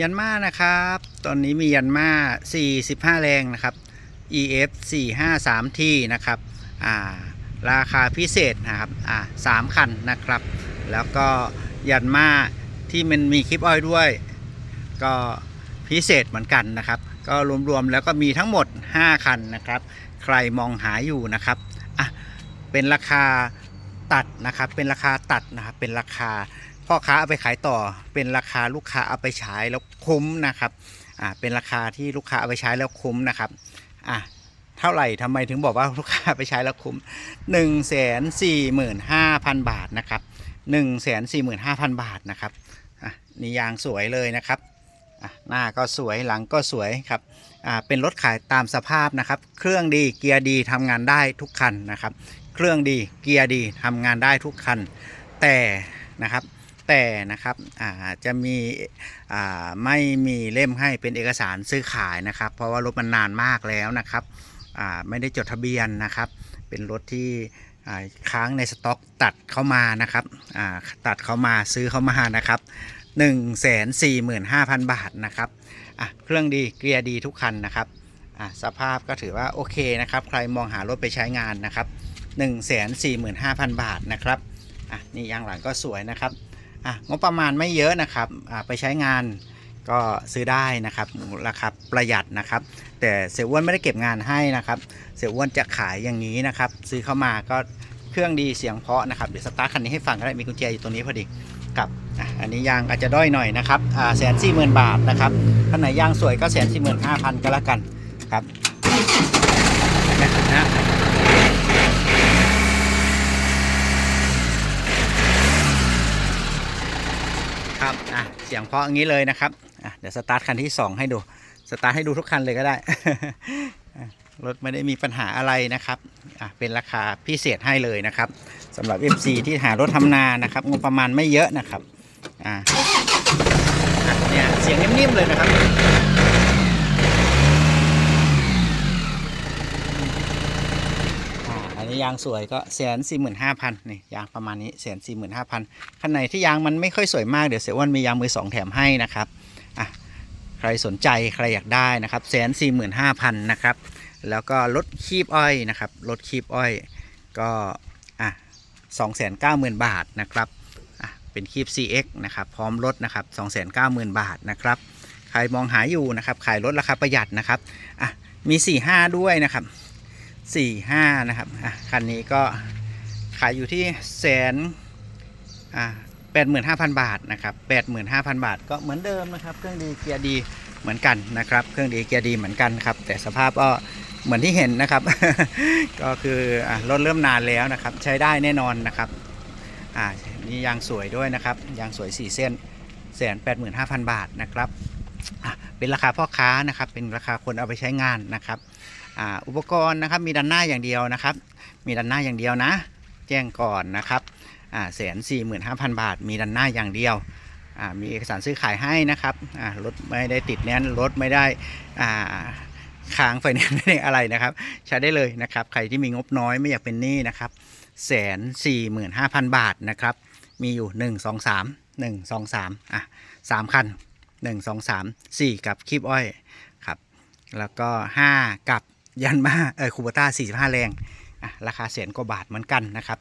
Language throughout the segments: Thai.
ยันมานะครับ ตอนนี้มียันมา45 แรงนะครับ EF 453 t นะครับอ่าราคาพิเศษนะครับอ่าสามคันนะครับ แล้วก็ยันมาที่มันมีคลิปอ้อยด้วย ก็พิเศษเหมือนกันนะครับ ก็รวมๆแล้วก็มีทั้งหมด 5 คันนะครับ ใครมองหาอยู่นะครับอะเป็นราคาตัดนะครับ เป็นราคาตัดนะครับ เป็นราคา พ่อค้าเอาไปขายต่อเป็นราคาลูกค้าเอาไปใช้แล้วคุ้มนะครับอ่าเป็นราคาที่ลูกค้าเอาไปใช้แล้วคุ้มนะครับอะเท่าไหร่ทำไมถึงบอกว่าลูกค้าไปใช้แล้วคุ้ม 1 4 5 0 0 0 บาทนะครับ1 4 4 5 0 0 0 บาทนะครับอะนี่ยางสวยเลยนะครับอะหน้าก็สวยหลังก็สวยครับอ่าเป็นรถขายตามสภาพนะครับ เครื่องดีเกียร์ดีทำงานได้ทุกคันนะครับ เครื่องดีเกียร์ดีทำงานได้ทุกคัน แต่นะครับ แต่นะครับจะมีไม่มีเล่มให้เป็นเอกสารซื้อขายนะครับ เพราะว่ารถมันนานมากแล้วนะครับไม่ได้จดทะเบียนนะครับ เป็นรถที่ค้างในสต็อกตัดเข้ามานะครับตัดเข้ามาซื้อเข้ามานะครับ1 4 5 0 0 0 บาทนะครับเครื่องดีเกียร์ดีทุกคันนะครับสภาพก็ถือว่าโอเคนะครับ ใครมองหารถไปใช้งานนะครับ 1 4 5 0 0 0 บาทนะครับนี่ยางหลังก็สวยนะครับ อะงบประมาณไม่เยอะนะครับอะไปใช้งานก็ซื้อได้นะครับราคาประหยัดนะครับ แต่เสียอ้วนไม่ได้เก็บงานให้นะครับ เสียอ้วนจะขายอย่างนี้นะครับ ซื้อเข้ามาก็เครื่องดีเสียงเพาะนะครับเดี๋ยวสตาร์ทคันนี้ให้ฟังก็ได้มีกุญแจอยู่ตรงนี้พอดีกับอ,อันนี้ยางอาจจะด้อยหน่อยนะครับแสนสี่หมื่นบาทนะครับคันไหนยางสวยก็แสนสี่หมื่นห้าพันก็แล้วกันครับนะนะ ครับ อะ เสียงเพราะอย่างนี้เลยนะครับเดี๋ยวสตาร์ทคันที่ 2 ให้ดู สตาร์ทให้ดูทุกคันเลยก็ได้ รถไม่ได้มีปัญหาอะไรนะครับเป็นราคาพิเศษให้เลยนะครับสำหรับ FC ที่หารถทำนานะครับงบประมาณไม่เยอะนะครับเนี่ยเสียงนิ่มๆเลยนะครับ อ่าอันนี้ ยางสวยก็แสนสี่หมื่นห้าพันนี่ยางประมาณนี้แสนสี่หมื่นห้าพันคันไหนที่ยางมันไม่ค่อยสวยมากเดี๋ยวเสียอ้วนมียางมือสองแถมให้นะครับอะใครสนใจใครอยากได้นะครับแสนสี่หมื่นห้าพันนะครับแล้วก็รถคีบอ้อยนะครับรถคีบอ้อยก็อะสองแสนเก้าหมื่นบาทนะครับอะเป็นคีบ CX นะครับพร้อมรถนะครับสองแสนเก้าหมื่นบาทนะครับใครมองหาอยู่นะครับขายรถราคาประหยัดนะครับอะมี 4 5 ด้วยนะครับ สี่ห้านะครับอะคันนี้ก็ขายอยู่ที่แสนอ่าแปดหมื่นห้าพันบาทนะครับแปดหมื่นห้าพันบาทก็เหมือนเดิมนะครับ เครื่องดีเกียร์ดีเหมือนกันนะครับ เครื่องดีเกียร์ดีเหมือนกันครับ แต่สภาพก็เหมือนที่เห็นนะครับ ก็คือรถเริ่มนานแล้วนะครับ ใช้ได้แน่นอนนะครับอ่านี่ยางสวยด้วยนะครับ ยางสวยสี่เส้นแสนแปดหมื่นห้าพันบาทนะครับ เป็นราคาพ่อค้านะครับ เป็นราคาคนเอาไปใช้งานนะครับ อุปกรณ์นะครับมีด้านหน้าอย่างเดียวนะครับ มีด้านหน้าอย่างเดียวนะ แจ้งก่อนนะครับแสนสี่หมื่นห้าพันบาท มีด้านหน้าอย่างเดียวมีเอกสารซื้อขายให้นะครับรถไม่ได้ติดแน่นรถไม่ได้ค้างไฟแนนซ์ไม่ได้อะไรนะครับ ใช้ได้เลยนะครับ ใครที่มีงบน้อยไม่อยากเป็นหนี้นะครับแสนสี่หมื่นห้าพันบาทนะครับ มีอยู่หนึ่งสองสามหนึ่งสองสามอะสามคันหนึ่งสองสามสี่กับคลิปอ้อยครับ แล้วก็ห้ากับ ยันมาเออคูปต้า45 แรงราคาแสนกว่าบาทเหมือนกันนะครับ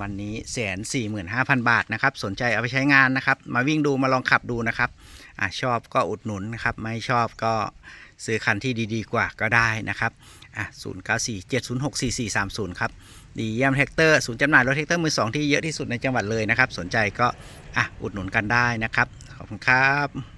วันนี้แสนสี่หมื่นห้าพันบาทนะครับ สนใจเอาไปใช้งานนะครับ มาวิ่งดูมาลองขับดูนะครับอะชอบก็อุดหนุนนะครับ ไม่ชอบก็ซื้อคันที่ดีๆ กว่าก็ได้นะครับอะศูนย์เก้าสี่เจ็ดศูนย์หกสี่สี่สามศูนย์ครับ ดีเยี่ยมแท็กเตอร์ศูนย์จำหน่ายรถแท็กเตอร์มือสองที่เยอะที่สุดในจังหวัดเลยนะครับ สนใจก็อะอุดหนุนกันได้นะครับ ขอบคุณครับ